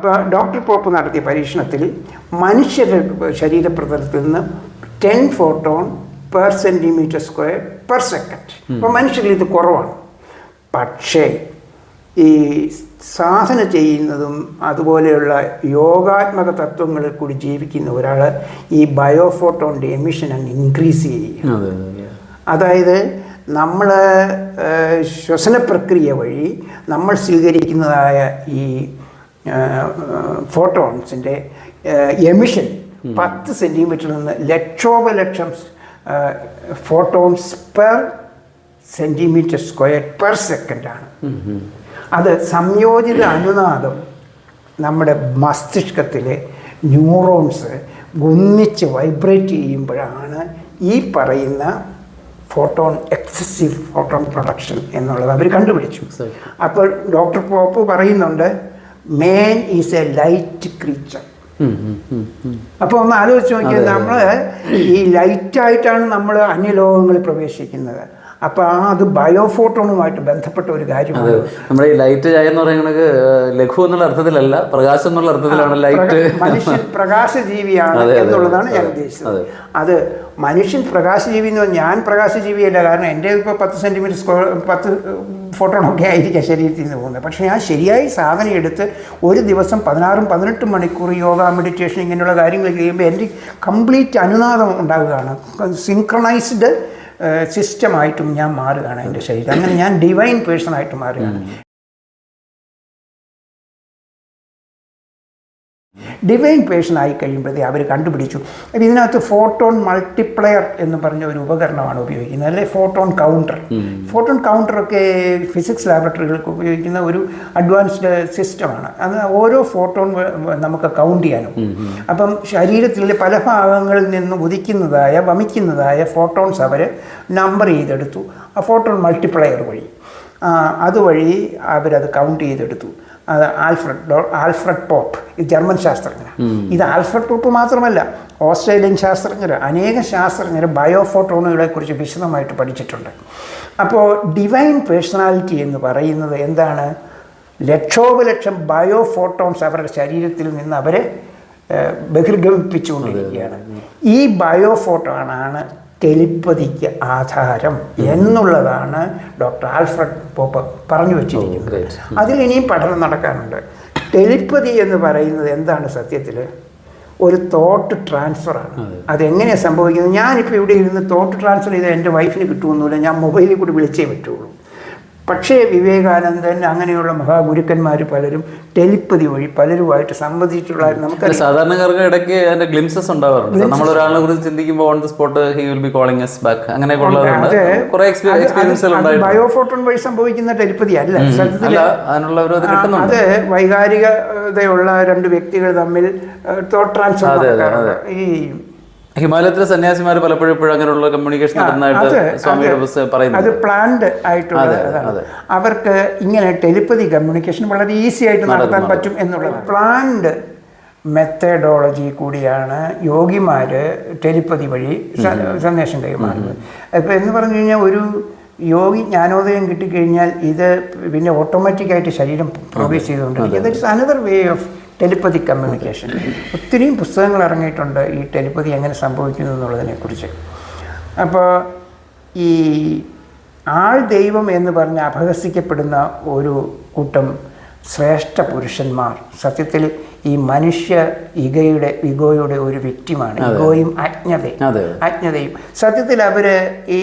അപ്പോൾ doctor pop നടത്തിയ പരീക്ഷണത്തിൽ മനുഷ്യരുടെ ശരീരപ്രതലത്തിൽ നിന്ന് ten photon per centimetre square per second. അപ്പോൾ മനുഷ്യരിൽ ഇത് കുറവാണ്. പക്ഷേ ഈ സാധന ചെയ്യുന്നതും അതുപോലെയുള്ള യോഗാത്മക തത്വങ്ങളിൽ കൂടി ജീവിക്കുന്ന ഒരാൾ ഈ ബയോഫോട്ടോണിന്റെ എമിഷൻ അങ്ങ് ഇൻക്രീസ് ചെയ്യുക അതെ അതെ അതായത് നമ്മൾ ശ്വസന പ്രക്രിയ വഴി നമ്മൾ സ്വീകരിക്കുന്നതായ ഈ ഫോട്ടോൺസിന്റെ എമിഷൻ പത്ത് സെന്റിമീറ്ററിൽ നിന്ന് ലക്ഷോപലക്ഷം photons per centimetre square per സെക്കൻഡാണ്. അത് സംയോജിത അനുനാദം നമ്മുടെ മസ്തിഷ്കത്തിലെ ന്യൂറോൺസ് ഒന്നിച്ച് വൈബ്രേറ്റ് ചെയ്യുമ്പോഴാണ് ഈ പറയുന്ന ഫോട്ടോൺ എക്സസീവ് ഫോട്ടോൺ പ്രൊഡക്ഷൻ എന്നുള്ളത് അവർ കണ്ടുപിടിച്ചു. അപ്പോൾ ഡോക്ടർ പോപ്പ് പറയുന്നുണ്ട് man is a light creature അപ്പൊ. അപ്പോൾ ഒന്ന് ആലോചിച്ച് നോക്കിയാൽ നമ്മൾ ഈ ലൈറ്റായിട്ടാണ് നമ്മൾ അന്യലോകങ്ങളിൽ പ്രവേശിക്കുന്നത് അപ്പോൾ ആ അത് ബയോഫോട്ടോണുമായിട്ട് ബന്ധപ്പെട്ട ഒരു കാര്യമാണ്. നമ്മുടെ ഈ ലൈറ്റ് ചായ എന്ന് പറയുന്നത് ലഘു എന്നുള്ള അർത്ഥത്തിലല്ല പ്രകാശം എന്നുള്ള അർത്ഥത്തിലാണ് ലൈറ്റ്. മനുഷ്യൻ പ്രകാശജീവിയാണ് എന്നുള്ളതാണ് ഞാൻ ഉദ്ദേശിച്ചത്. അത്. മനുഷ്യൻ പ്രകാശജീവി എന്ന് പറഞ്ഞാൽ ഞാൻ പ്രകാശജീവിയല്ല കാരണം എന്റെ ഇപ്പോൾ പത്ത് സെന്റിമീറ്റർ സ്ക്വയർ പത്ത് ഫോട്ടോണൊക്കെ ആയിരിക്കാം ശരീരത്തിൽ നിന്ന് പോകുന്നത്. പക്ഷേ ഞാൻ ശരിയായി സാധനം എടുത്ത് ഒരു ദിവസം പതിനാറും പതിനെട്ടും മണിക്കൂർ യോഗ മെഡിറ്റേഷൻ ഇങ്ങനെയുള്ള കാര്യങ്ങൾ ചെയ്യുമ്പോൾ എന്റെ കംപ്ലീറ്റ് അനുനാദം ഉണ്ടാകുകയാണ് സിങ്ക്രണൈസ്ഡ് സിസ്റ്റമായിട്ടും ഞാൻ മാറുകയാണ് എന്റെ ശരീരം. അങ്ങനെ ഞാൻ ഡിവൈൻ പേഴ്സണായിട്ട് മാറുകയാണ്. ഡിവൈൻ പേഴ്സൺ ആയി കഴിയുമ്പോഴത്തേ അവർ കണ്ടുപിടിച്ചു. അപ്പം ഇതിനകത്ത് ഫോട്ടോൺ മൾട്ടിപ്ലയർ എന്ന് പറഞ്ഞ ഒരു ഉപകരണമാണ് ഉപയോഗിക്കുന്നത്. അല്ലെ? ഫോട്ടോൺ കൗണ്ടർ ഫോട്ടോൺ കൗണ്ടറൊക്കെ ഫിസിക്സ് ലാബറട്ടറികൾക്ക് ഉപയോഗിക്കുന്ന ഒരു അഡ്വാൻസ്ഡ് സിസ്റ്റമാണ് അത് ഓരോ ഫോട്ടോൺ നമുക്ക് കൗണ്ട് ചെയ്യാനും. അപ്പം ശരീരത്തിലെ പല ഭാഗങ്ങളിൽ നിന്ന് ഉദിക്കുന്നതായ വമിക്കുന്നതായ ഫോട്ടോൺസ് അവർ നമ്പർ ചെയ്തെടുത്തു. ആ ഫോട്ടോൺ മൾട്ടിപ്ലയർ വഴി. അതുവഴി അവരത് കൗണ്ട് ചെയ്തെടുത്തു. ആൽഫ്രഡ് ഡോ ആൽഫ്രഡ് പോപ്പ് ഇത് ജർമ്മൻ ശാസ്ത്രജ്ഞനാണ് ഇത് ആൽഫ്രഡ് പോപ്പ് മാത്രമല്ല ഓസ്ട്രേലിയൻ ശാസ്ത്രജ്ഞർ അനേകം ശാസ്ത്രജ്ഞർ ബയോഫോട്ടോണുകളെ കുറിച്ച് വിശദമായിട്ട് പഠിച്ചിട്ടുണ്ട്. അപ്പോൾ ഡിവൈൻ പേഴ്സണാലിറ്റി എന്ന് പറയുന്നത് എന്താണ്? ലക്ഷോപലക്ഷം ബയോഫോട്ടോൺസ് അവരുടെ ശരീരത്തിൽ നിന്ന് അവരെ ബഹിർഗമിപ്പിച്ചുകൊണ്ടിരിക്കുകയാണ്. ഈ ബയോഫോട്ടോണാണ് ടെലിപ്പതിക്ക് ആധാരം എന്നുള്ളതാണ് ഡോക്ടർ ആൽഫ്രഡ് പോപ്പ് പറഞ്ഞു വെച്ചിരിക്കുന്നത്. അതിൽ ഇനിയും പഠനം നടക്കാനുണ്ട്. ടെലിപ്പതി എന്ന് പറയുന്നത് എന്താണ് സത്യത്തിൽ? ഒരു തോട്ട് ട്രാൻസ്ഫറാണ് അതെങ്ങനെയാണ് സംഭവിക്കുന്നത്? ഞാനിപ്പോൾ ഇവിടെ ഇരുന്ന് തോട്ട് ട്രാൻസ്ഫർ ചെയ്ത് എന്റെ വൈഫിന് കിട്ടുമെന്നില്ല ഞാൻ മൊബൈലിൽ കൂടി വിളിച്ചേ പറ്റുള്ളൂ. പക്ഷേ വിവേകാനന്ദൻ അങ്ങനെയുള്ള മഹാഗുരുക്കന്മാർ പലരും ടെലിപ്പതി വഴി പലരുമായിട്ട് സംബന്ധിച്ചിട്ടുള്ള നമുക്ക് സാധാരണക്കാർക്ക് ഇടയ്ക്ക് അതിന്റെ ഗ്ലിംസസ് ഉണ്ടാവാറുണ്ട്. നമ്മൾ ഒരാളെ കുറിച്ച് ചിന്തിക്കുമ്പോൾ on the spot he will be calling us back അങ്ങനെ ബയോഫോട്ടോൺ വഴി സംഭവിക്കുന്ന ടെലിപ്പതി അല്ല. അത് വൈകാരികതയുള്ള രണ്ട് വ്യക്തികൾ തമ്മിൽ തോട്ട് ട്രാൻസ്ഫർ ഈ ഹിമാലയത്തിലെ സന്യാസിമാർ പലപ്പോഴും ഇപ്പോഴും അങ്ങനെയുള്ള കമ്മ്യൂണിക്കേഷൻ നടന്നതായിട്ട് അത് സ്വാമിയുടെ അത്. അത് പ്ലാൻഡ് ആയിട്ടുള്ള അവർക്ക് ഇങ്ങനെ ടെലിപ്പതി കമ്മ്യൂണിക്കേഷൻ വളരെ ഈസി ആയിട്ട് നടത്താൻ പറ്റും എന്നുള്ളത്. പ്ലാൻഡ് മെത്തഡോളജി കൂടിയാണ് യോഗിമാർ ടെലിപ്പതി വഴി സന്ദേശം കൈമാറുന്നത്. അപ്പോൾ എന്ന് പറഞ്ഞു കഴിഞ്ഞാൽ ഒരു യോഗി ജ്ഞാനോദയം കിട്ടിക്കഴിഞ്ഞാൽ ഇത് പിന്നെ ഓട്ടോമാറ്റിക്കായിട്ട് ശരീരം പ്രോഗ്രസ് ചെയ്തുകൊണ്ടിരിക്കും. That's another way of telepathy communication. ഒത്തിരിയും പുസ്തകങ്ങൾ ഇറങ്ങിയിട്ടുണ്ട് ഈ ടെലിപ്പതി എങ്ങനെ സംഭവിക്കുന്നു എന്നുള്ളതിനെക്കുറിച്ച് അപ്പോൾ ഈ ആൾ ദൈവം എന്ന് പറഞ്ഞ് അപഹസിക്കപ്പെടുന്ന ഒരു കൂട്ടം ശ്രേഷ്ഠ പുരുഷന്മാർ സത്യത്തിൽ ഈ മനുഷ്യ ഇഗയുടെ ഇഗോയുടെ ഒരു വ്യക്തിമാണ് ഇഗോയും അജ്ഞതയും അജ്ഞതയും സത്യത്തിൽ അവർ ഈ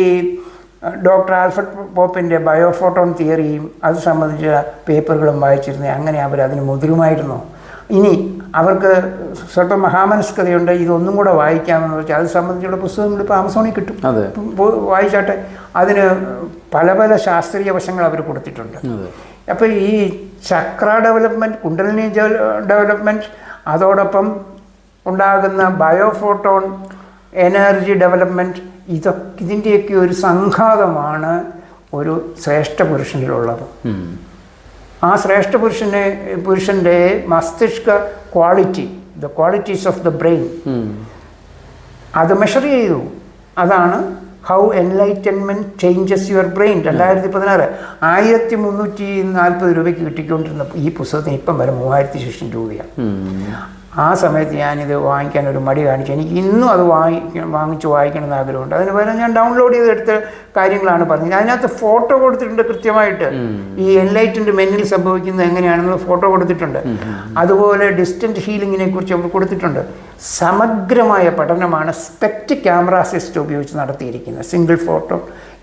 ഡോക്ടർ ആൽഫർട്ട് പോപ്പിന്റെ ബയോഫോട്ടോൺ തിയറിയും അത് സംബന്ധിച്ച പേപ്പറുകളും വായിച്ചിരുന്നേ അങ്ങനെ അവർ അതിന് മുതിരുമായിരുന്നു. ഇനി അവർക്ക് സ്വല്പം മഹാമനസ്കതയുണ്ട് ഇതൊന്നും കൂടെ വായിക്കാമെന്ന് വെച്ചാൽ അത് സംബന്ധിച്ചുള്ള പുസ്തകങ്ങൾ ഇപ്പോൾ ആമസോണിൽ കിട്ടും. വായിച്ചാട്ടെ. അതിന് പല പല ശാസ്ത്രീയ വശങ്ങൾ അവർ കൊടുത്തിട്ടുണ്ട്. അപ്പോൾ ഈ ചക്ര ഡെവലപ്മെന്റ് കുണ്ടലിനി ഡെവലപ്മെന്റ് അതോടൊപ്പം ഉണ്ടാകുന്ന ബയോഫോട്ടോൺ എനർജി ഡെവലപ്മെന്റ് ഇതൊക്കെ ഇതിന്റെയൊക്കെ ഒരു സംഘാതമാണ് ഒരു ശ്രേഷ്ഠ പുരുഷനിലുള്ളത്. ആ ശ്രേഷ്ഠ പുരുഷനെ പുരുഷന്റെ മസ്തിഷ്ക quality the qualities of the brain. അത് മെഷർ ചെയ്തു. അതാണ് how enlightenment changes your brain രണ്ടായിരത്തി പതിനാറ് ആയിരത്തി മുന്നൂറ്റി നാൽപ്പത് രൂപയ്ക്ക് കിട്ടിക്കൊണ്ടിരുന്ന ഈ പുസ്തകത്തിന് ഇപ്പം വരെ മൂവായിരത്തി ശേഷം രൂപയാണ്. ആ സമയത്ത് ഞാനിത് വാങ്ങിക്കാൻ ഒരു മടി കാണിച്ചു. എനിക്ക് ഇന്നും അത് വാങ്ങി വാങ്ങിച്ച് വായിക്കണമെന്ന് ആഗ്രഹമുണ്ട്. അതിന് പകരം ഞാൻ ഡൗൺലോഡ് ചെയ്തെടുത്ത കാര്യങ്ങളാണ് പറഞ്ഞത്. അതിനകത്ത് ഫോട്ടോ കൊടുത്തിട്ടുണ്ട് കൃത്യമായിട്ട്. ഈ എൻലൈറ്റൻഡ് മെന്നിൽ സംഭവിക്കുന്നത് എങ്ങനെയാണെന്ന് ഫോട്ടോ കൊടുത്തിട്ടുണ്ട്. അതുപോലെ ഡിസ്റ്റന്റ് ഹീലിങ്ങിനെ കുറിച്ച് അവർ കൊടുത്തിട്ടുണ്ട്. സമഗ്രമായ പഠനമാണ് സ്പെക്റ്റ് ക്യാമറ സിസ്റ്റം ഉപയോഗിച്ച് നടത്തിയിരിക്കുന്നത്. Single photo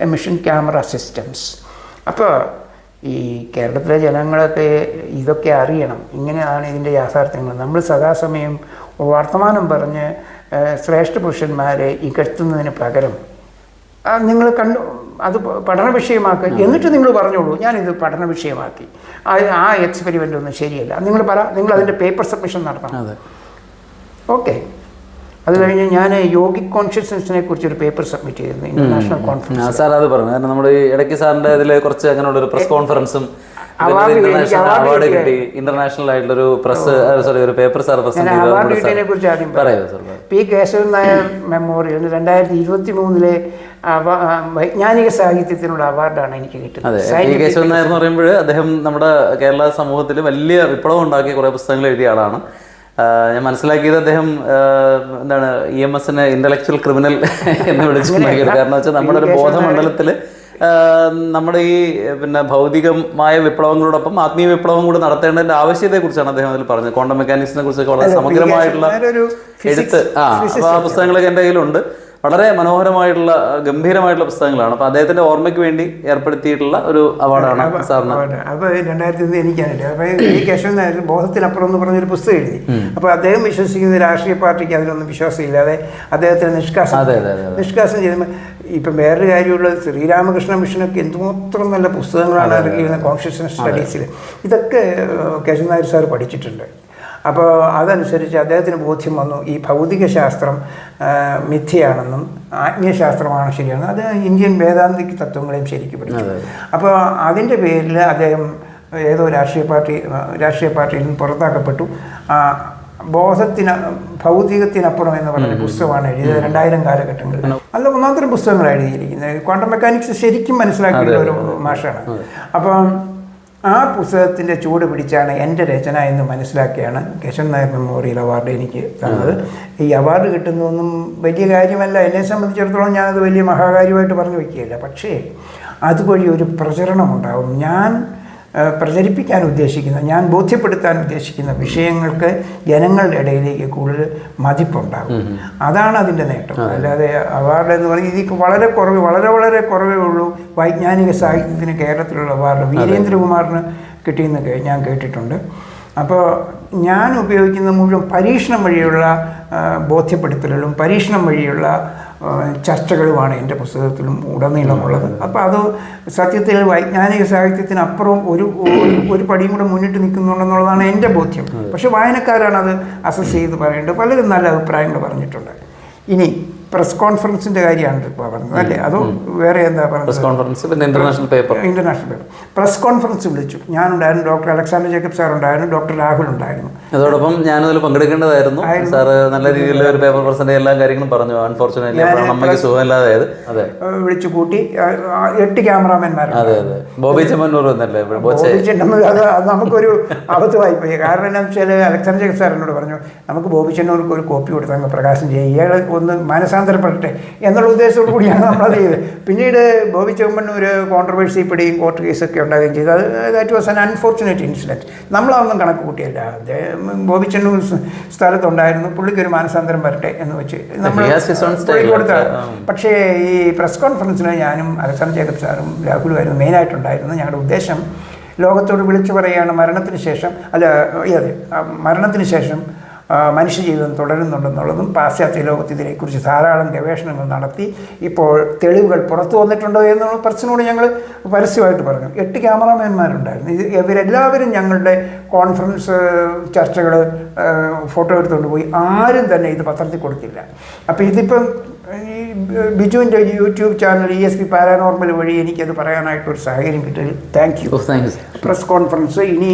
emission camera systems അപ്പോൾ ഈ കേരളത്തിലെ ജനങ്ങളൊക്കെ ഇതൊക്കെ അറിയണം. ഇങ്ങനെയാണ് ഇതിന്റെ യാഥാർത്ഥ്യങ്ങൾ. നമ്മൾ സദാസമയം വർത്തമാനം പറഞ്ഞ് ശ്രേഷ്ഠ പുരുഷന്മാരെ ഇകഴ്ത്തുന്നതിന് പകരം നിങ്ങൾ കണ്ടു അത് പഠന വിഷയമാക്കുക എന്നിട്ട് നിങ്ങൾ പറഞ്ഞോളൂ ഞാനിത് പഠന വിഷയമാക്കി. ആ ആ എക്സ്പെരിമെന്റ് ഒന്നും ശരിയല്ല. നിങ്ങൾ പറ നിങ്ങൾ അതിന്റെ പേപ്പർ സബ്മിഷൻ നടത്തണം. അതെ. ഓക്കെ. അത് കഴിഞ്ഞ് ഞാൻ യോഗി കോൺഷ്യസ്നെസ്സിനെ കുറിച്ച് ഒരു പേപ്പർ സബ്മിറ്റ് ചെയ്തിരുന്നു ഇന്റർനാഷണൽ കോൺഫറൻസ് സാർ അത് പറഞ്ഞു. കാരണം നമ്മൾ ഇടയ്ക്ക് സാറിന്റെ ഇതിൽ കുറച്ച് അങ്ങനെയുള്ള ഒരു പ്രസ് കോൺഫറൻസും അവാർഡ് കിട്ടി ഇന്റർനാഷണൽ ആയിട്ടുള്ള ഒരു പ്രസ് സോറി ഒരു പേപ്പർ സാർ ഞാൻ അവാർഡ് കിട്ടിയതിനെ കുറിച്ച് ആദ്യം പറയാം. പി കേശവൻ നായർ മെമ്മോറിയൽ രണ്ടായിരത്തി ഇരുപത്തി മൂന്നിലെ വൈജ്ഞാനിക സാഹിത്യത്തിനുള്ള അവാർഡാണ് എനിക്ക് കിട്ടുന്നത്. പി കേശവൻ നായർ എന്ന് പറയുമ്പോൾ അദ്ദേഹം നമ്മുടെ കേരള സമൂഹത്തിൽ വലിയ വിപ്ലവം ഉണ്ടാക്കിയ കുറെ പുസ്തകങ്ങൾ എഴുതിയ ആളാണ്. ഞാൻ മനസ്സിലാക്കിയത് അദ്ദേഹം എന്താണ് ഇ എം എസിന് ഇന്റലക്ച്വൽ ക്രിമിനൽ എന്ന് വിളിച്ചിട്ടുണ്ടാക്കിയത് കാരണം വെച്ചാൽ നമ്മുടെ ഒരു ബോധമണ്ഡലത്തിൽ നമ്മുടെ ഈ പിന്നെ ഭൗതികമായ വിപ്ലവങ്ങളോടൊപ്പം ആത്മീയ വിപ്ലവം കൂടി നടത്തേണ്ടതിന്റെ ആവശ്യത്തെക്കുറിച്ചാണ് അദ്ദേഹം അതിൽ പറഞ്ഞത്. ക്വാണ്ടം മെക്കാനിക്സിനെ കുറിച്ചൊക്കെ വളരെ സമഗ്രമായിട്ടുള്ള എഴുത്ത് ആ അപ്പൊ ആ പുസ്തകങ്ങളൊക്കെ എന്റെ കയ്യിലുണ്ട്. വളരെ മനോഹരമായിട്ടുള്ള ഗംഭീരമായിട്ടുള്ള പുസ്തകങ്ങളാണ്. അപ്പൊ അദ്ദേഹത്തിന്റെ ഓർമ്മയ്ക്ക് വേണ്ടി ഏർപ്പെടുത്തിയിട്ടുള്ള ഒരു അവാർഡാണ് സാറിന്. അപ്പൊ അപ്പോൾ രണ്ടായിരത്തി എനിക്കാണില്ല അപ്പോൾ ഈ ബോധത്തിനപ്പുറം എന്ന് പറഞ്ഞൊരു പുസ്തകം എഴുതി. അപ്പോൾ അദ്ദേഹം വിശ്വസിക്കുന്ന രാഷ്ട്രീയ പാർട്ടിക്ക് അതിലൊന്നും വിശ്വാസമില്ലാതെ അദ്ദേഹത്തിന് നിഷ്കാസം. നിഷ്കാസം ചെയ്യുമ്പോൾ ഇപ്പം വേറൊരു കാര്യമുള്ള ശ്രീരാമകൃഷ്ണ മിഷനൊക്കെ എന്തുമാത്രം നല്ല പുസ്തകങ്ങളാണ് ഇറങ്ങിയിരുന്നത് കോൺഷ്യസ്നസ് സ്റ്റഡീസിൽ ഇതൊക്കെ കേശവൻ നായർ സാർ പഠിച്ചിട്ടുണ്ട്. അപ്പോൾ അതനുസരിച്ച് അദ്ദേഹത്തിന് ബോധ്യം വന്നു. ഈ ഭൗതിക ശാസ്ത്രം മിഥ്യയാണെന്നും ആജ്ഞശാസ്ത്രമാണ് ശരിയാണെന്നും അത് ഇന്ത്യൻ വേദാന്തിക് തത്വങ്ങളെയും ശരിക്കും പഠിച്ചു. അപ്പോൾ അതിന്റെ പേരിൽ അദ്ദേഹം ഏതോ രാഷ്ട്രീയ പാർട്ടി രാഷ്ട്രീയ പാർട്ടിയിൽ നിന്ന് പുറത്താക്കപ്പെട്ടു. ആ, ബോധത്തിന് ഭൗതികത്തിനപ്പുറം എന്ന് പറഞ്ഞ പുസ്തകമാണ് എഴുതിയത്. രണ്ടായിരം കാലഘട്ടങ്ങളിൽ. അല്ല ഒന്നാന്തരം പുസ്തകങ്ങൾ എഴുതിയിരിക്കുന്നത്. ക്വാണ്ടം മെക്കാനിക്സ് ശരിക്കും മനസ്സിലാക്കിയിട്ടുള്ള ഒരു മാഷാണ് അപ്പം ആ പുസ്തകത്തിന്റെ ചൂട് പിടിച്ചാണ് എന്റെ രചന എന്ന് മനസ്സിലാക്കിയാണ് കേശവൻ നായർ മെമ്മോറിയൽ അവാർഡ് എനിക്ക് തന്നത്. ഈ അവാർഡ് കിട്ടുന്നതൊന്നും വലിയ കാര്യമല്ല. എന്നെ സംബന്ധിച്ചിടത്തോളം ഞാനത് വലിയ മഹാകാര്യമായിട്ട് പറഞ്ഞു വയ്ക്കുകയില്ല പക്ഷേ അതുവഴി ഒരു പ്രചരണം ഉണ്ടാവും. ഞാൻ പ്രചരിപ്പിക്കാൻ ഉദ്ദേശിക്കുന്ന ഞാൻ ബോധ്യപ്പെടുത്താൻ ഉദ്ദേശിക്കുന്ന വിഷയങ്ങൾക്ക് ജനങ്ങളുടെ ഇടയിലേക്ക് കൂടുതൽ മതിപ്പുണ്ടാകും. അതാണ് അതിന്റെ നേട്ടം. അല്ലാതെ അവാർഡ് എന്ന് പറഞ്ഞാൽ ഇതിൽ വളരെ കുറവ് വളരെ വളരെ കുറവേ ഉള്ളൂ. വൈജ്ഞാനിക സാഹിത്യത്തിന് കേരളത്തിലുള്ള അവാർഡ്. വീരേന്ദ്രകുമാറിന് കിട്ടിയെന്ന് കേ- ഞാൻ കേട്ടിട്ടുണ്ട്. അപ്പോൾ ഞാൻ ഉപയോഗിക്കുന്ന മുഴുവൻ പരീക്ഷണം വഴിയുള്ള ബോധ്യപ്പെടുത്തലുകളും പരീക്ഷണം വഴിയുള്ള ചർച്ചകളുമാണ് എന്റെ പുസ്തകത്തിലും ഉടനീളമുള്ളത്. അപ്പോൾ അത് സത്യത്തിൽ വൈജ്ഞാനിക സാഹിത്യത്തിനപ്പുറം ഒരു ഒരു- പടിയും കൂടെ മുന്നിട്ട് നിൽക്കുന്നുണ്ടെന്നുള്ളതാണ് എന്റെ ബോധ്യം. പക്ഷേ വായനക്കാരാണ് അത് അസസ് ചെയ്ത് പറയേണ്ടത്. പലരും നല്ല അഭിപ്രായങ്ങൾ പറഞ്ഞിട്ടുണ്ട്. ഇനി പ്രസ് കോൺഫറൻസിന്റെ കാര്യമാണ് ഇപ്പോൾ പറഞ്ഞത് അല്ലേ? അതോ വേറെ എന്താ പറഞ്ഞത്? പ്രസ് കോൺഫറൻസ് പിന്നെ international paper international paper press conference വിളിച്ചു. ഞാനുണ്ടായിരുന്നു ഡോക്ടർ അലക്സാണ്ടർ ജേക്കബ് സാർ ഉണ്ടായിരുന്നു ഡോക്ടർ രാഹുൽ ഉണ്ടായിരുന്നു. അതോടൊപ്പം ഞാൻ അതിൽ പങ്കെടുക്കേണ്ടതായിരുന്നു സാറ് നല്ല രീതിയിൽ ഒരു പേപ്പർ പ്രസന്റ് എല്ലാ കാര്യങ്ങളും പറഞ്ഞു. അൺഫോർച്ചുനേറ്റ്ലി അമ്മയ്ക്ക് സുഖമില്ലാതായത് അതെ. വിളിച്ചു കൂട്ടി. എട്ട് ക്യാമറാമാൻമാർ അതെ അതെ. ബോബി ചെമ്മന്നൂർ വന്നല്ലേ? ബോബി ചെന്നൂർ അത് നമുക്കൊരു അബദ്ധമായി പോയി. കാരണം എന്താണെന്ന് വെച്ചാൽ അലക്സാണ്ടർ ജേക്കബ് സാർ എന്നോട് പറഞ്ഞു നമുക്ക് ബോബി ചെന്നൂർക്ക് ഒരു കോപ്പി കൊടുത്താൽ പ്രകാശം ചെയ്യുക ഇയാൾ ഒന്ന് മാനസാന്തരപ്പെടട്ടെ എന്നുള്ള ഉദ്ദേശത്തോടു കൂടിയാണ് നമ്മളത് ചെയ്തത്. പിന്നീട് ബോബി ചെമ്മണ്ണൂർ കോൺട്രവേഴ്സി പിടിയും കോർട്ട് കേസൊക്കെ ഉണ്ടാകുകയും ചെയ്തു. അത് that was an unfortunate incident നമ്മളതൊന്നും കണക്ക് കൂട്ടിയല്ല. ബോബി ചെന്നൂർ സ്ഥലത്തുണ്ടായിരുന്നു. പുള്ളിക്ക് ഒരു മാനസാന്തരം വരട്ടെ എന്ന് വെച്ച് നമ്മൾ കൊടുത്ത പക്ഷേ ഈ പ്രസ് കോൺഫറൻസിന് ഞാനും അലക്സാണ്ടർ ജേക്കബ് സാറും രാഹുലുമായിരുന്നു മെയിനായിട്ടുണ്ടായിരുന്നു ഞങ്ങളുടെ ഉദ്ദേശം ലോകത്തോട് വിളിച്ചു പറയുകയാണ് മരണത്തിന് ശേഷം അല്ല അതെ മരണത്തിന് ശേഷം മനുഷ്യജീവിതം തുടരുന്നുണ്ടെന്നുള്ളതും പാശ്ചാത്യ ലോകത്ത് ഇതിനെക്കുറിച്ച് ധാരാളം ഗവേഷണങ്ങൾ നടത്തി ഇപ്പോൾ തെളിവുകൾ പുറത്തു വന്നിട്ടുണ്ടോ എന്നുള്ള പ്രശ്നോട് ഞങ്ങൾ പരസ്യമായിട്ട് പറഞ്ഞു. എട്ട് ക്യാമറാമാൻമാരുണ്ടായിരുന്നു. ഇത് ഇവരെല്ലാവരും ഞങ്ങളുടെ കോൺഫറൻസ് ചർച്ചകൾ ഫോട്ടോ എടുത്തുകൊണ്ട് പോയി. ആരും തന്നെ ഇത് പത്രത്തിൽ കൊടുത്തില്ല. അപ്പോൾ ഇതിപ്പം ഈ ബിജുവിന്റെ YouTube channel E S P paranormal വഴി എനിക്കത് പറയാനായിട്ടൊരു സാഹചര്യം കിട്ടി thank you thank you press conference ഇനി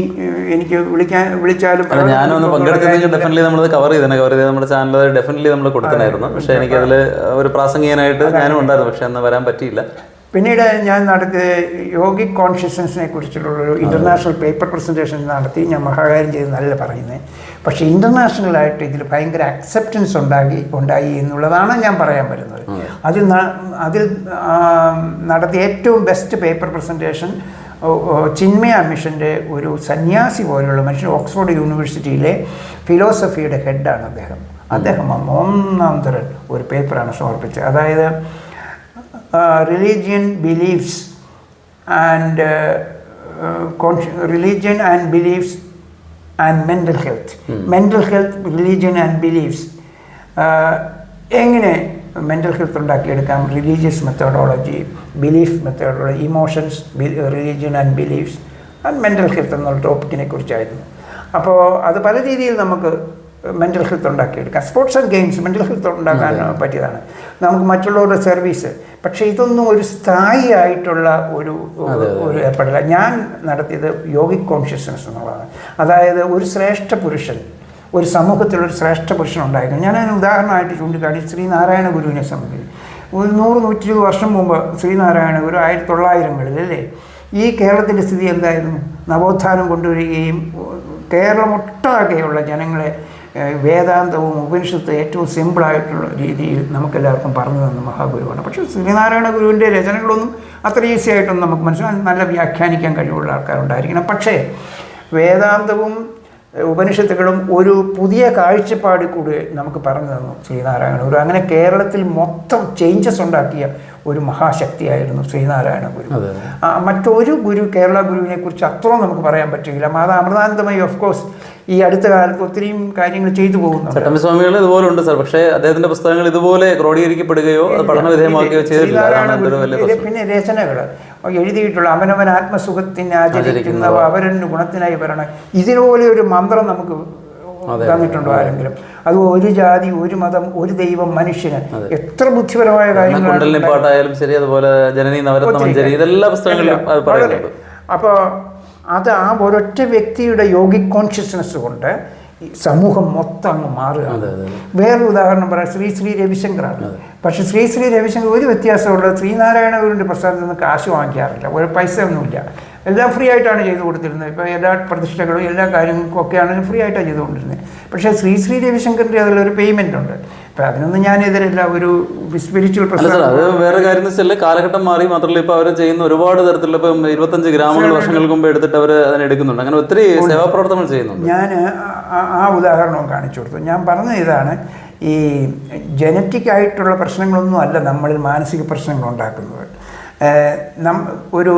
എനിക്ക് വിളിക്കാൻ വിളിച്ചാലും ഞാനൊന്ന് പങ്കെടുക്കുന്നെങ്കിൽ ഡെഫിനറ്റ്ലി നമ്മൾ കവർ ചെയ്തേ കവർ ചെയ്ത് നമ്മുടെ ചാനൽ ഡെഫിനറ്റ്ലി നമ്മൾ കൊടുക്കണമായിരുന്നു പക്ഷേ എനിക്കതിൽ ഒരു പ്രാസംഗികനായിട്ട് ഞാനും ഉണ്ടായിരുന്നു. പക്ഷേ അന്ന് വരാൻ പറ്റിയില്ല. പിന്നീട് ഞാൻ നടത്തിയ യോഗി കോൺഷ്യസ്നസിനെ കുറിച്ചിട്ടുള്ളൊരു ഇന്റർനാഷണൽ പേപ്പർ പ്രസന്റേഷൻ നടത്തി ഞാൻ മഹാകാര്യം ചെയ്ത് നല്ല പറയുന്നത് പക്ഷേ ഇന്റർനാഷണലായിട്ട് ഇതിൽ ഭയങ്കര അക്സെപ്റ്റൻസ് ഉണ്ടാക്കി ഉണ്ടായി എന്നുള്ളതാണ് ഞാൻ പറയാൻ വരുന്നത്. അതിൽ അതിൽ നടത്തിയ ഏറ്റവും ബെസ്റ്റ് പേപ്പർ പ്രസന്റേഷൻ ചിന്മയ മിഷന്റെ ഒരു സന്യാസി പോലെയുള്ള മനുഷ്യൻ ഓക്സ്ഫോർഡ് യൂണിവേഴ്സിറ്റിയിലെ ഫിലോസഫിയുടെ ഹെഡാണ് അദ്ദേഹം. അദ്ദേഹം ഒന്നാം തരം ഒരു പേപ്പറാണ് സമർപ്പിച്ചത്. അതായത് religion beliefs and religion and beliefs and mental health mental health religion and beliefs എങ്ങനെ മെന്റൽ ഹെൽത്ത് ഉണ്ടാക്കിയെടുക്കാം? Religious methodology belief methodology emotions religion and beliefs and mental health എന്നുള്ള ടോപ്പിക്കിനെ കുറിച്ചായിരുന്നു. അപ്പോൾ അത് പല രീതിയിൽ നമുക്ക് മെന്റൽ ഹെൽത്ത് ഉണ്ടാക്കിയെടുക്കാം sports and games mental health ഉണ്ടാക്കാൻ പറ്റിയതാണ്. നമുക്ക് മറ്റുള്ളവരുടെ സർവീസ് പക്ഷേ ഇതൊന്നും ഒരു സ്ഥായി ആയിട്ടുള്ള ഒരു ഒരു ഏർപ്പെടില്ല. ഞാൻ നടത്തിയത് യോഗിക് കോൺഷ്യസ്നസ് എന്നുള്ളതാണ്. അതായത് ഒരു ശ്രേഷ്ഠ പുരുഷൻ ഒരു സമൂഹത്തിലൊരു ശ്രേഷ്ഠ പുരുഷൻ ഉണ്ടായിരുന്നു. ഞാൻ അതിന് ഉദാഹരണമായിട്ട് ചൂണ്ടിക്കാട്ടി ശ്രീനാരായണ ഗുരുവിനെ സംബന്ധിച്ച്. ഒരു നൂറ് നൂറ്റി ഇരുപത് വർഷം മുമ്പ് ശ്രീനാരായണ ഗുരു ആയിരത്തി തൊള്ളായിരങ്ങളിൽ അല്ലേ? ഈ കേരളത്തിന്റെ സ്ഥിതി എന്തായിരുന്നു? നവോത്ഥാനം കൊണ്ടുവരികയും കേരളമൊട്ടാകെയുള്ള ജനങ്ങളെ വേദാന്തവും ഉപനിഷത്ത് ഏറ്റവും സിമ്പിളായിട്ടുള്ള രീതിയിൽ നമുക്കെല്ലാവർക്കും പറഞ്ഞു തന്ന മഹാഗുരുവാണ്. പക്ഷേ ശ്രീനാരായണ ഗുരുവിന്റെ രചനകളൊന്നും അത്ര ഈസി ആയിട്ടൊന്നും നമുക്ക് മനസ്സിലാക്കാൻ നല്ല വ്യാഖ്യാനിക്കാൻ കഴിവുള്ള ആൾക്കാരുണ്ടായിരിക്കണം. പക്ഷേ വേദാന്തവും ഉപനിഷത്തുകളും ഒരു പുതിയ കാഴ്ചപ്പാടിൽ കൂടി നമുക്ക് പറഞ്ഞു തന്നു ശ്രീനാരായണ ഗുരു. അങ്ങനെ കേരളത്തിൽ മൊത്തം ചേഞ്ചസ് ഉണ്ടാക്കിയ ഒരു മഹാശക്തിയായിരുന്നു ശ്രീനാരായണ ഗുരു. മറ്റൊരു ഗുരു കേരള ഗുരുവിനെ കുറിച്ച് അത്രയും നമുക്ക് പറയാൻ പറ്റില്ല. മാതാ അമൃതാനന്ദമയി ഓഫ് കോഴ്സ് ഈ അടുത്ത കാലത്ത് ഒത്തിരിയും കാര്യങ്ങൾ ചെയ്തു പോകുന്നു ചട്ടമ്പി സ്വാമികൾ ഇതുപോലെ ഉണ്ട് സാർ. പക്ഷേ അദ്ദേഹത്തിന്റെ പുസ്തകങ്ങൾ ഇതുപോലെ ക്രോഡീകരിക്കപ്പെടുകയോ പഠന വിധേയമാക്കുകയോ ചെയ്തിട്ടില്ല. പിന്നെ രചനകൾ. എഴുതിയിട്ടുള്ള അവനവൻ ആത്മസുഖത്തിന് ആചരിക്കുന്നവ. അവരന് ഗുണത്തിനായി വരണം. ഇതിനുപോലെ ഒരു മന്ത്രം നമുക്ക് തന്നിട്ടുണ്ടോ ആരെങ്കിലും? അത് ഒരു ജാതി ഒരു മതം ഒരു ദൈവം മനുഷ്യന്. എത്ര ബുദ്ധിപരമായ കാര്യങ്ങളാണ് പാട്ടായാലും ശരി അതുപോലെ ജനനി നവരത്ന ഇതെല്ലാ പുസ്തകങ്ങളിലും അപ്പോൾ അത് ആ ഒരൊറ്റ വ്യക്തിയുടെ യോഗിക് കോൺഷ്യസ്നെസ് കൊണ്ട് ഈ സമൂഹം മൊത്തം അങ്ങ് മാറുകയാണ് വേറൊരു ഉദാഹരണം പറയാം. ശ്രീ ശ്രീ രവിശങ്കറാണ്. പക്ഷേ ശ്രീ ശ്രീ രവിശങ്കർ ഒരു വ്യത്യാസമുള്ളത് ശ്രീനാരായണ ഗുരുവിന്റെ പ്രസ്ഥാനത്തിൽ നിന്ന് കാശ് വാങ്ങിക്കാറില്ല. ഒരു പൈസ ഒന്നുമില്ല എല്ലാം ഫ്രീ ആയിട്ടാണ് ചെയ്തു കൊടുത്തിരുന്നത്. ഇപ്പോൾ എല്ലാ പ്രതിഷ്ഠകളും എല്ലാ കാര്യങ്ങൾക്കും ഒക്കെ ആണെങ്കിലും ഫ്രീ ആയിട്ടാണ് ചെയ്തുകൊണ്ടിരുന്നത് പക്ഷേ ശ്രീ ശ്രീ രവിശങ്കറിന്റെ അതിലൊരു പേയ്മെന്റ് ഉണ്ട്. അപ്പോൾ അതിനൊന്നും ഞാൻ എതിരല്ല ഒരു സ്പിരിച്വൽ പ്രശ്നം അത് വേറെ കാര്യം എന്ന് വെച്ചാൽ കാലഘട്ടം മാറി മാത്രമല്ല ഇപ്പൊ അവർ ചെയ്യുന്ന ഒരുപാട് തരത്തിലുള്ള ഇപ്പം ഇരുപത്തഞ്ച് ഗ്രാമങ്ങൾ വർഷങ്ങൾക്ക് മുമ്പ് എടുത്തിട്ട് അവർ അതിനെ എടുക്കുന്നുണ്ട്. അങ്ങനെ ഒത്തിരി സേവാപ്രവർത്തനങ്ങൾ ചെയ്യുന്നുണ്ട്. ഞാൻ ആ- ഉദാഹരണവും കാണിച്ചു കൊടുത്തു. ഞാൻ പറഞ്ഞ ഇതാണ് ഈ ജനറ്റിക് ആയിട്ടുള്ള പ്രശ്നങ്ങളൊന്നും അല്ല നമ്മളിൽ മാനസിക പ്രശ്നങ്ങൾ ഉണ്ടാക്കുന്നത്. ഒരു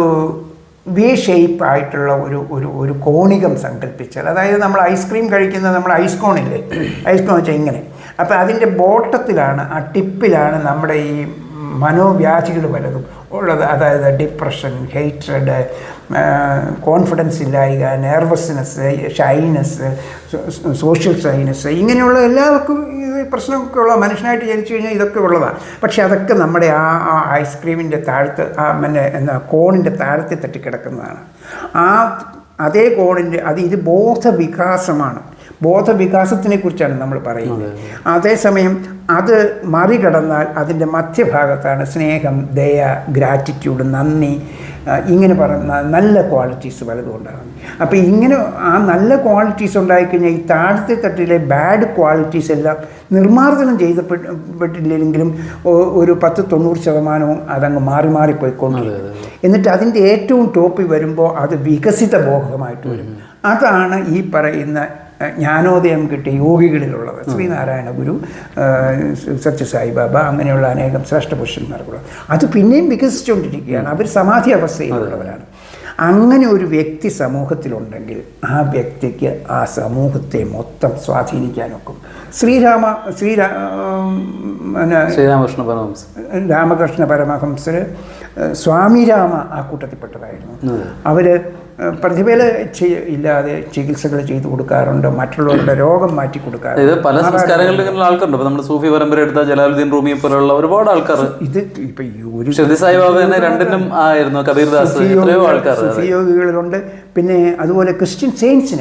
വി ഷേപ്പ് ആയിട്ടുള്ള ഒരു ഒരു ഒരു കോണികം സങ്കല്പിച്ചാൽ അതായത് നമ്മൾ ഐസ്ക്രീം കഴിക്കുന്ന നമ്മൾ ഐസ്കോണില്ലേ ഐസ്ക്രോൺ ഐസ് വെച്ചാൽ ഇങ്ങനെ. അപ്പോൾ അതിന്റെ ബോട്ടത്തിലാണ് ആ ടിപ്പിലാണ് നമ്മുടെ ഈ മനോവ്യാധികൾ പലതും ഉള്ളത്. അതായത് ഡിപ്രഷൻ ഹെയ്റ്റഡ് കോൺഫിഡൻസ് ഇല്ലായ്മ നെർവസ്നെസ് ഷൈനസ് സോഷ്യൽ ഷൈനസ് ഇങ്ങനെയുള്ള എല്ലാവർക്കും ഇത് പ്രശ്നമൊക്കെ ഉള്ള മനുഷ്യനായിട്ട് ജനിച്ചു കഴിഞ്ഞാൽ ഇതൊക്കെ ഉള്ളതാണ്. പക്ഷേ അതൊക്കെ നമ്മുടെ ആ ആ ഐസ്ക്രീമിന്റെ താഴത്ത് ആ പിന്നെ എന്താ കോണിന്റെ താഴത്തിൽ തട്ടിക്കിടക്കുന്നതാണ്. ആ അതേ കോണിന്റെ അത് ഇത് ബോധവികാസമാണ്. ബോധവികാസത്തിനെ കുറിച്ചാണ് നമ്മൾ പറയുന്നത്. അതേസമയം അത് മറികടന്നാൽ അതിന്റെ മധ്യഭാഗത്താണ് സ്നേഹം ദയ ഗ്രാറ്റിറ്റ്യൂഡ് നന്ദി ഇങ്ങനെ പറയുന്ന നല്ല ക്വാളിറ്റീസ് പലതും ഉണ്ടാകും അപ്പോൾ ഇങ്ങനെ ആ നല്ല ക്വാളിറ്റീസ് ഉണ്ടായിക്കഴിഞ്ഞാൽ ഈ താഴത്തെ തട്ടിലെ ബാഡ് ക്വാളിറ്റീസ് എല്ലാം നിർമ്മാർജനം ചെയ്തപ്പെട്ടില്ലെങ്കിലും ഒരു പത്ത് തൊണ്ണൂറ് ശതമാനവും അതങ്ങ് മാറി മാറി പോയിക്കൊണ്ടിരിക്കും എന്നിട്ട് അതിന്റെ ഏറ്റവും ടോപ്പിൽ വരുമ്പോൾ അത് വികസിത ബോധമായിട്ട് വരും. അതാണ് ഈ പറയുന്ന ജ്ഞാനോദയം കിട്ടിയ യോഗികളിലുള്ളത്. ശ്രീനാരായണ ഗുരു ആഹ്, സത്യസായി ബാബ അങ്ങനെയുള്ള അനേകം ശ്രേഷ്ഠ പുരുഷന്മാർക്കുള്ളത് അത് പിന്നെയും വികസിച്ചുകൊണ്ടിരിക്കുകയാണ്. അവർ സമാധി അവസ്ഥയിലുള്ളവരാണ്. അങ്ങനെ ഒരു വ്യക്തി സമൂഹത്തിലുണ്ടെങ്കിൽ ആ വ്യക്തിക്ക് ആ സമൂഹത്തെ മൊത്തം സ്വാധീനിക്കാനൊക്കും. ശ്രീരാമ ശ്രീരാ ശ്രീരാമകൃഷ്ണ പരമഹംസ രാമകൃഷ്ണ പരമഹംസർ സ്വാമിരാമ ആ കൂട്ടത്തിൽപ്പെട്ടതായിരുന്നു. അവർ പ്രതിഫല ഇല്ലാതെ ചികിത്സകൾ ചെയ്തു കൊടുക്കാറുണ്ട് മറ്റുള്ളവരുടെ രോഗം മാറ്റി കൊടുക്കാറുണ്ട്. ഇത് പല സംസ്കാരങ്ങളിലും ആൾക്കാരുണ്ട്. ഇപ്പൊ നമ്മുടെ സൂഫി പരമ്പര എടുത്ത ജലാലുദ്ദീൻ റൂമിയെ പോലുള്ള ഒരുപാട് ആൾക്കാർ. ഇത് ഇപ്പൊ ഒരു ഷിർദി സായിബാബ തന്നെ രണ്ടിനും ആയിരുന്നു. കബീർദാസ് എത്രയോ ആൾക്കാർ സുഫിയോഗികളിലുണ്ട് പിന്നെ അതുപോലെ Christian saints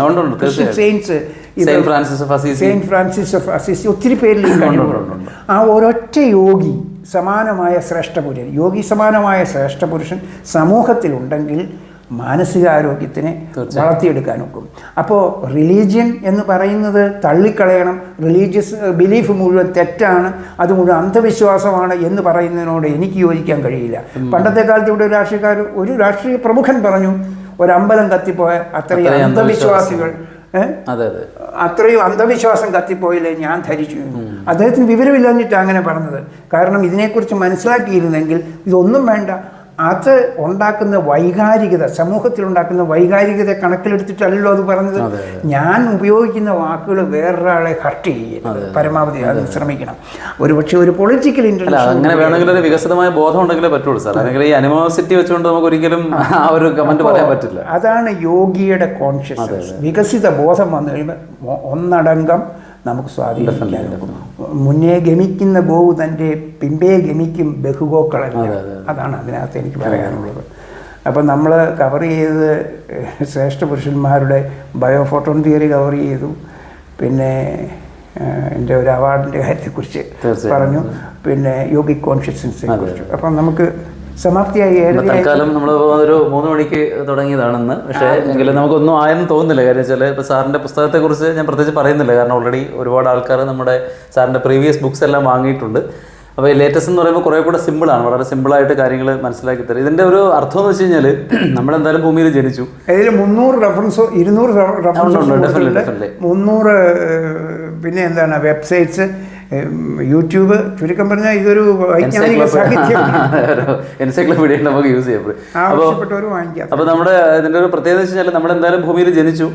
Christian saints saint Francis of Assisi. ഒത്തിരി പേരിൽ കഴിവുകളുണ്ട് ആ ഒരൊറ്റ യോഗി സമാനമായ ശ്രേഷ്ഠപുരുഷൻ യോഗി സമാനമായ ശ്രേഷ്ഠപുരുഷൻ സമൂഹത്തിലുണ്ടെങ്കിൽ മാനസികാരോഗ്യത്തിനെ വളർത്തിയെടുക്കാനൊക്കും. അപ്പോൾ റിലീജിയൻ എന്ന് പറയുന്നത് തള്ളിക്കളയണം. റിലീജിയസ് ബിലീഫ് മുഴുവൻ തെറ്റാണ്. അത് മുഴുവൻ അന്ധവിശ്വാസമാണ് എന്ന് പറയുന്നതിനോട് എനിക്ക് യോജിക്കാൻ കഴിയില്ല. പണ്ടത്തെ കാലത്ത് ഇവിടെ ഒരു രാഷ്ട്രീയക്കാർ ഒരു രാഷ്ട്രീയ പ്രമുഖൻ പറഞ്ഞു ഒരമ്പലം കത്തിപ്പോയ അത്രയും അന്ധവിശ്വാസികൾ. അതെ അതെ. അത്രയും അന്ധവിശ്വാസം കത്തിപ്പോയില്ലേ ഞാൻ ധരിച്ചു അദ്ദേഹത്തിന് വിവരമില്ലാഞ്ഞിട്ട് അങ്ങനെ പറഞ്ഞത്. കാരണം ഇതിനെക്കുറിച്ച് മനസ്സിലാക്കിയിരുന്നെങ്കിൽ ഇതൊന്നും വേണ്ട. അത് ഉണ്ടാക്കുന്ന വൈകാരികത സമൂഹത്തിൽ ഉണ്ടാക്കുന്ന വൈകാരികത കണക്കിലെടുത്തിട്ടല്ലോ അത് പറഞ്ഞത്. ഞാൻ ഉപയോഗിക്കുന്ന വാക്കുകൾ വേറൊരാളെ ഹർട്ട് ചെയ്യരുത്. പരമാവധി അത് ശ്രമിക്കണം. ഒരുപക്ഷെ ഒരു പൊളിറ്റിക്കൽ ഇൻട്രസ്റ്റ് അങ്ങനെ വേണമെങ്കിൽ ഒരു വികസിതമായ ബോധം ഉണ്ടെങ്കിലേ പറ്റുള്ളൂ സാർ. അല്ലെങ്കിൽ ഈ അനിമോസിറ്റി വെച്ചുകൊണ്ട് നമുക്ക് ഒരിക്കലും ആ ഒരു കമന്റ് പറയാൻ പറ്റില്ല. അതാണ് യോഗിയുടെ കോൺഷ്യസ്നസ് വികസിത ബോധം വന്നു കഴിയുമ്പോൾ ഒന്നടങ്കം നമുക്ക് സ്വാധീനിക്കാൻ മുന്നേ ഗമിക്കുന്ന ഗോവ് തന്റെ പിമ്പേ ഗമിക്കും ബഹുഗോക്കളല്ല. അതാണ് അതിനകത്ത് എനിക്ക് പറയാനുള്ളത്. അപ്പം നമ്മൾ കവർ ചെയ്ത് ശ്രേഷ്ഠ പുരുഷന്മാരുടെ ബയോ ഫോട്ടോൺ തിയറി കവർ ചെയ്തു. പിന്നെ എന്റെ ഒരു അവാർഡിന്റെ കാര്യത്തെക്കുറിച്ച്. പറഞ്ഞു. പിന്നെ യോഗിക് കോൺഷ്യസ്നസിനെ കുറിച്ച്. അപ്പം നമുക്ക് സമാപ്തിയായി തൽക്കാലം നമ്മൾ ഒരു മൂന്ന് മണിക്ക് തുടങ്ങിയതാണെന്ന്. പക്ഷേ എങ്കിലും നമുക്കൊന്നും ആയെന്ന് തോന്നുന്നില്ല. കാര്യം വെച്ചാൽ ഇപ്പോൾ സാറിന്റെ പുസ്തകത്തെക്കുറിച്ച് ഞാൻ പ്രത്യേകിച്ച് പറയുന്നില്ല. കാരണം ഓൾറെഡി ഒരുപാട് ആൾക്കാർ നമ്മുടെ സാറിന്റെ പ്രീവിയസ് ബുക്സ് എല്ലാം വാങ്ങിയിട്ടുണ്ട്. അപ്പോൾ ഈ ലേറ്റസ്റ്റ് എന്ന് പറയുമ്പോൾ കുറേ കൂടെ സിമ്പിളാണ് വളരെ സിമ്പിളായിട്ട് കാര്യങ്ങൾ മനസ്സിലാക്കി തരും. ഇതിന്റെ ഒരു അർത്ഥം എന്ന് വെച്ച് കഴിഞ്ഞാൽ നമ്മളെന്തായാലും ഭൂമിയിൽ ജനിച്ചു. അതിൽ മുന്നൂറ് റെഫറൻസോ ഇരുന്നൂറ് റെഫറൻസോ. മുന്നൂറ് പിന്നെ എന്താണ് വെബ്സൈറ്റ്സ് യൂട്യൂബ് ചുരുക്കം പറഞ്ഞാൽ ഇതൊരു വൈജ്ഞാനിക സാഹിത്യം. എൻസൈക്ലോപീഡിയ നമുക്ക് യൂസ് ചെയ്യപ്പെടും അപ്പോൾ നമ്മുടെ ഇതിന്റെ ഒരു പ്രത്യേകത വെച്ച് കഴിഞ്ഞാൽ നമ്മൾ എന്തായാലും ഭൂമിയിൽ ജനിച്ചു.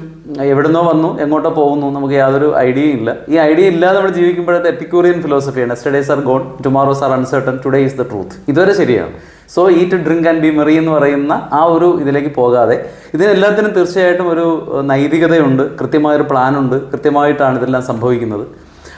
എവിടുന്നോ വന്നു എങ്ങോട്ടോ പോകുന്നു നമുക്ക് യാതൊരു ഐഡിയയും ഇല്ല. ഈ ഐഡിയ ഇല്ലാതെ നമ്മൾ ജീവിക്കുമ്പോഴത്തെ Epicurean ഫിലോസഫിയാണ് yesterdays are gone tomorrows are uncertain today is the truth ഇതുവരെ ശരിയാണ്. So eat drink and be merry എന്ന് പറയുന്ന ആ ഒരു ഇതിലേക്ക് പോകാതെ ഇതിനെല്ലാത്തിനും തീർച്ചയായിട്ടും ഒരു നൈതികതയുണ്ട്. കൃത്യമായൊരു പ്ലാനുണ്ട് കൃത്യമായിട്ടാണ് ഇതെല്ലാം സംഭവിക്കുന്നത്.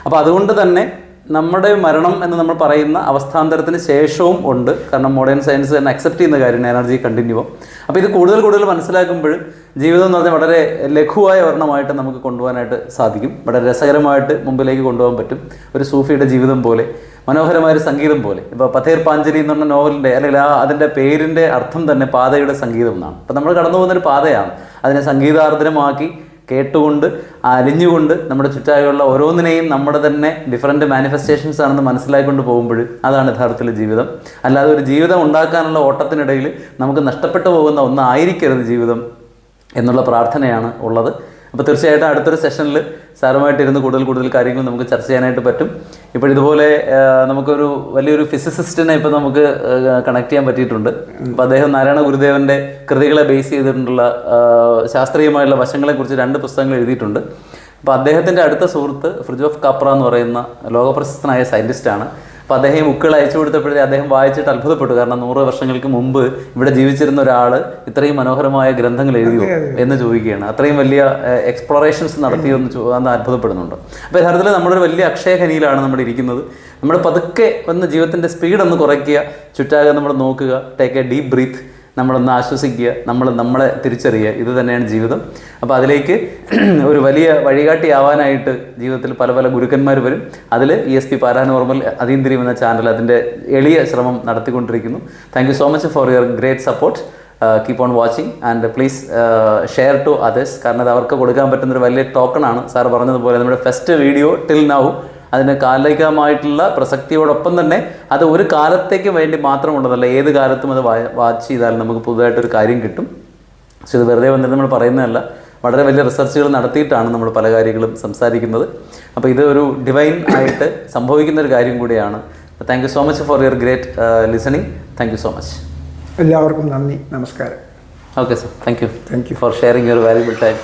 അപ്പോൾ അതുകൊണ്ട് തന്നെ നമ്മുടെ മരണം എന്ന് നമ്മൾ പറയുന്ന അവസ്ഥാന്തരത്തിന് ശേഷവും ഉണ്ട്. കാരണം മോഡേൺ സയൻസ് തന്നെ അക്സെപ്റ്റ് ചെയ്യുന്ന കാര്യമാണ് എനർജി കണ്ടിന്യൂവം അപ്പോൾ ഇത് കൂടുതൽ കൂടുതൽ മനസ്സിലാക്കുമ്പോൾ ജീവിതം എന്ന് പറഞ്ഞാൽ വളരെ ലഘുവായ വർണമായിട്ട് നമുക്ക് കൊണ്ടുപോകാനായിട്ട് സാധിക്കും. വളരെ രസകരമായിട്ട് മുമ്പിലേക്ക് കൊണ്ടുപോകാൻ പറ്റും. ഒരു സൂഫിയുടെ ജീവിതം പോലെ മനോഹരമായ ഒരു സംഗീതം പോലെ. ഇപ്പോൾ പഥേർ പാഞ്ചലി എന്ന് പറഞ്ഞ നോവലിന്റെ അല്ലെങ്കിൽ ആ അതിന്റെ പേരിന്റെ അർത്ഥം തന്നെ പാതയുടെ സംഗീതം എന്നാണ്. അപ്പോൾ നമ്മൾ കടന്നു പോകുന്നൊരു പാതയാണ്. അതിനെ സംഗീതാർദ്രമാക്കി കേട്ടുകൊണ്ട് അലിഞ്ഞുകൊണ്ട് നമ്മുടെ ചുറ്റായുള്ള ഓരോന്നിനെയും നമ്മുടെ തന്നെ ഡിഫറെന്റ് മാനിഫെസ്റ്റേഷൻസ് ആണെന്ന് മനസ്സിലാക്കിക്കൊണ്ട് പോകുമ്പോൾ അതാണ് യഥാർത്ഥത്തിൽ ജീവിതം. അല്ലാതെ ഒരു ജീവിതം ഉണ്ടാക്കാനുള്ള ഓട്ടത്തിനിടയിൽ നമുക്ക് നഷ്ടപ്പെട്ടു പോകുന്ന ഒന്നായിരിക്കരുത് ജീവിതം എന്നുള്ള പ്രാർത്ഥനയാണ് ഉള്ളത്. അപ്പോൾ തീർച്ചയായിട്ടും അടുത്തൊരു സെഷനിൽ സാറുമായിട്ടിരുന്ന് കൂടുതൽ കൂടുതൽ കാര്യങ്ങൾ നമുക്ക് ചർച്ച ചെയ്യാനായിട്ട് പറ്റും. ഇപ്പോൾ ഇതുപോലെ നമുക്കൊരു വലിയൊരു ഫിസിസിസ്റ്റിനെ ഇപ്പോൾ നമുക്ക് കണക്ട് ചെയ്യാൻ പറ്റിയിട്ടുണ്ട്. അപ്പോൾ അദ്ദേഹം നാരായണ ഗുരുദേവന്റെ കൃതികളെ ബേസ് ചെയ്തിട്ടുള്ള ശാസ്ത്രീയമായുള്ള വശങ്ങളെക്കുറിച്ച് രണ്ട് പുസ്തകങ്ങൾ എഴുതിയിട്ടുണ്ട്. അപ്പോൾ അദ്ദേഹത്തിന്റെ അടുത്ത സുഹൃത്ത് ഓഫ് കാപ്ര എന്ന് പറയുന്ന ലോകപ്രശസ്തനായ സയന്റിസ്റ്റാണ് അപ്പോൾ അദ്ദേഹം ബുക്കുകൾ അയച്ചു കൊടുത്തപ്പോഴേ അദ്ദേഹം വായിച്ചിട്ട് അത്ഭുതപ്പെട്ടു. കാരണം നൂറ് വർഷങ്ങൾക്ക് മുമ്പ് ഇവിടെ ജീവിച്ചിരുന്ന ഒരാൾ ഇത്രയും മനോഹരമായ ഗ്രന്ഥങ്ങൾ എഴുതിയോ എന്ന് ചോദിക്കുകയാണ്. അത്രയും വലിയ എക്സ്പ്ലോറേഷൻസ് നടത്തിയോ എന്ന് അത്ഭുതപ്പെടുന്നുണ്ട്. അപ്പോൾ യഥാർത്ഥത്തിൽ നമ്മളൊരു വലിയ അക്ഷയഖനിയിലാണ് നമ്മൾ ഇരിക്കുന്നത്. നമ്മൾ പതുക്കെ ഒന്ന് ജീവിതത്തിന്റെ സ്പീഡ് ഒന്ന് കുറയ്ക്കുക. ചുറ്റാകെ നമ്മൾ നോക്കുക. ടേക്ക് എ ഡീപ് ബ്രീത്ത് നമ്മളൊന്ന് ആശ്വസിക്കുക നമ്മൾ നമ്മളെ തിരിച്ചറിയുക. ഇത് തന്നെയാണ് ജീവിതം. അപ്പോൾ അതിലേക്ക് ഒരു വലിയ വഴികാട്ടിയാവാനായിട്ട് ജീവിതത്തിൽ പല പല ഗുരുക്കന്മാർ വരും. അതിൽ ഇ എസ് പി പാരാനോർമൽ അതീന്ദ്രിയം എന്ന ചാനൽ അതിന്റെ എളിയ ശ്രമം നടത്തിക്കൊണ്ടിരിക്കുന്നു. Thank you so much for your great support keep on watching and please share to others കാരണം അത് അവർക്ക് കൊടുക്കാൻ പറ്റുന്ന ഒരു വലിയ ടോക്കണാണ് സാർ പറഞ്ഞതുപോലെ നമ്മുടെ ഫസ്റ്റ് വീഡിയോ ടിൽ നൗ അതിന് കാലികമായിട്ടുള്ള പ്രസക്തിയോടൊപ്പം തന്നെ അത് ഒരു കാലത്തേക്ക് വേണ്ടി മാത്രമുള്ളതല്ല. ഏത് കാലത്തും അത് വാച്ച് ചെയ്താൽ നമുക്ക് പുതുതായിട്ടൊരു കാര്യം കിട്ടും. പക്ഷെ ഇത് വെറുതെ വന്നിട്ട് നമ്മൾ പറയുന്നതല്ല. വളരെ വലിയ റിസർച്ചുകൾ നടത്തിയിട്ടാണ് നമ്മൾ പല കാര്യങ്ങളും സംസാരിക്കുന്നത്. അപ്പോൾ ഇത് ഒരു ഡിവൈൻ ആയിട്ട് സംഭവിക്കുന്ന ഒരു കാര്യം കൂടിയാണ്. Thank you so much for your great listening thank you so much എല്ലാവർക്കും നന്ദി. നമസ്കാരം. Okay sir thank you Thank you. For sharing your valuable time